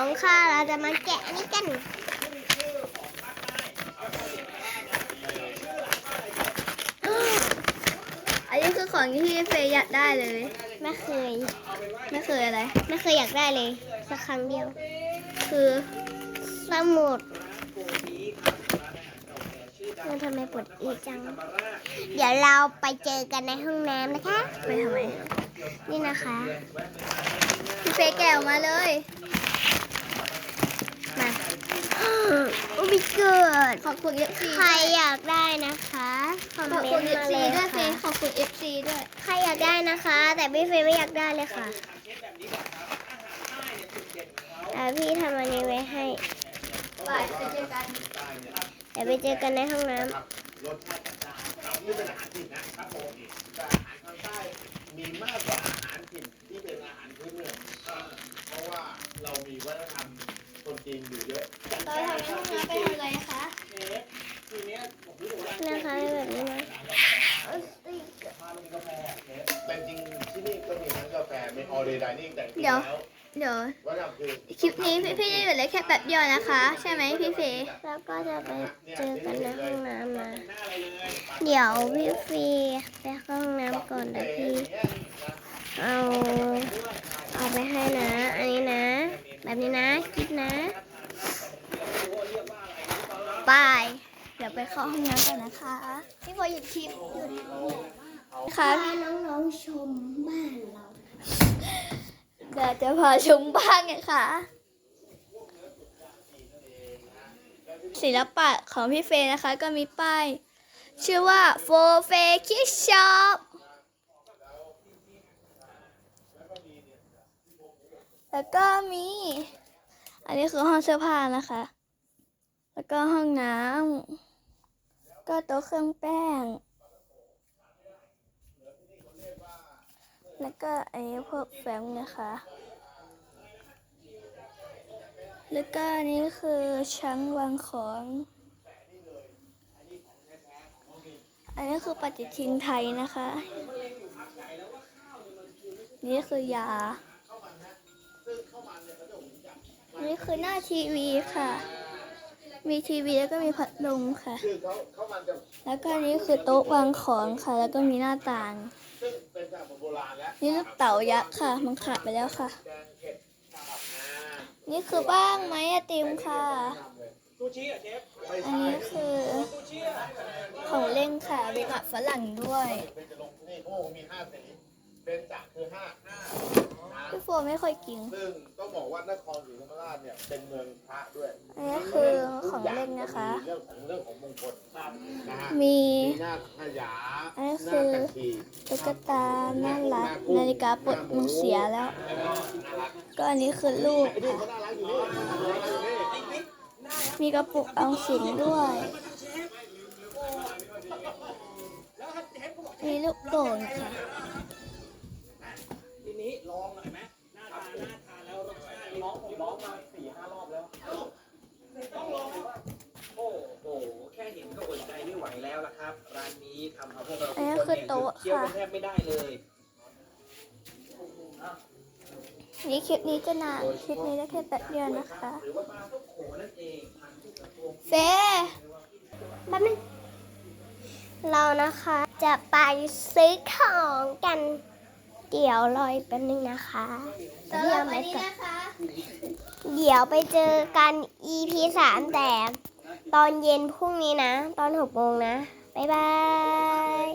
องค่ะเราจะมาแกะนี่กันอันนี้คือของที่เฟย์อยากได้เลย ไม่เคย ไม่เคยอะไร ไม่เคยอยากได้เลย สักครั้งเดียว คือสมุดมันทำไมปวดอีจัง เดี๋ยวเราไปเจอกันในห้องน้ำนะคะ ไปทำไม นี่นะคะ พี่เฟย์แกะออกมาเลยมาโอ้ยเกิด ขอบคุณเอฟซีใครอยากได้นะคะคอมขอบเมคุนณ ต์เอฟมาซีเลยด้วยเฟค่ะย์ขอบคุณเอฟซีด้วย ใครอยากได้นะคะ แต่พี่เฟย์ไม่อยากได้เลยค่ะอะพี่ทำอันนี้ไว้ให้ไปเจอกัน เดี๋ยวไปเจอกันในห้องน้มีมากกว่าอาหารถิ่นที่เป็นอาหารพื้นเมืองเพราะว่าเรามีวัฒนธรรม คนจีนอยู่เยอะเราทำในห้องน้ำไปทำอะไรคะำนะคะแบบนี้นะแต่จริงที่นี่ก็มีทั้งกาแฟเป็นออเดย์ดิเนิ่งแต่จริงเดี๋ยวแล้วเดี๋ยววัฒนธรรมคือคลิปนี้พี่พี่จะอยู่เลยแค่แป๊บเดียวนะคะ ใช่ไหมพี่เฟย์แล้วก็จะไปเจอกันในห้องน้ำนะ เดี๋ยวพี่เฟย์ไปเข้าห้องน้ำก่อนนะพี่ เอาเอาไปให้นะ อันนี้นะ แบบนี้นะคิดนะ บายเดี๋ยวไปเข้าห้องน้ำกันนะคะ พี่พอหยุดคลิปหยุดค่ะพาน้องๆชมบ้านเราเดี๋ยวจะพาชมบ้านกันค่ะ ศิลปะของพี่เฟย์นะคะ ก็มีป้าย ชื่อว่าโฟเฟคิชช็อปแล้วก็มี อันนี้คือห้องเสื้อผ้านะคะ แล้วก็ห้องน้ำก็โต๊ะเครื่องแป้ง แล้วก็ไอ้พวกแฟ้มนะคะ แล้วก็นนี้คือชั้นวางของ อันนี้คือปฏิทินไทยนะคะ นี่คือยานี่คือหน้าทีวีค่ะ มีทีวีแล้วก็มีพัดลมค่ะคือเขาเขามันจะแล้วก็อันนี้คือโต๊ะวางของค่ะ แล้วก็มีหน้าต่างซึ่งเป็นแบบโบราณแล้วนี่ลูกเต๋ายักษ์ค่ะ มันขาดไปแล้วค่ะแกงเผ็ดกับอ่านี่คือบ้างไหมไอติมค่ะซูชิอะเชฟอันนี้คือของเล่นค่ะมีหมักฝรั่งด้วย เป็นจะลงนี่เขาบอกว่ามีห้าสีเป็นจากคือห้าห้านะพี่โฟไม่ค่อยกิน ซึ่งต้องบอกว่านครศรีธรรมราชเนี่ยเป็นเมืองพระด้วยอันนี้คือของเล่นนะคะ มีเรื่องของเรื่องของมงคลนะฮะมี มีหน้าขยาอันนี้หคืน้าอตะขีตุ๊กตา น่ารัก นาฬิกาปลดมือเสียแล้ว ก็อันนี้คือลูก ไอ้นี่เขาน่ารักอยู่นี่น่ารักอยู่นี่มีกระปุกออมสินด้วย มีลูกโป่งค่ะทีนี้ ลองหน่อยไหมหน้าตาน่าทานแล้วรสชาติน้องผมร้องมาสี่ห้ารอบแล้ว ต้องลองว่าโอ้โห แค่เห็นก็อดใจไม่ไหวแล้วล่ะครับ ร้านนี้ทำเอาพวกเราอันนี้คือโต๊ะเคี้ยวค่ะกันแทบไม่ได้เลย นี่คลิปนี้จะนานคลิปนี้ได้แค่แป๊บเดียวนะคะหรือว่าปลาทุกโขนั่นเองพันธุ์กระทงเฟย์แป๊บนึงเรานะคะจะไปซื้อของกัน เดี๋ยวรอยแป๊บนึงนะคะสำหเดี๋รัยวบอัไม่นนี้กดนะคะ เดี๋ยวไปเจอกัน EP สามแต่ตอนเย็นพรุ่งนี้นะ ตอนหกโมงนะ บ๊ายบาย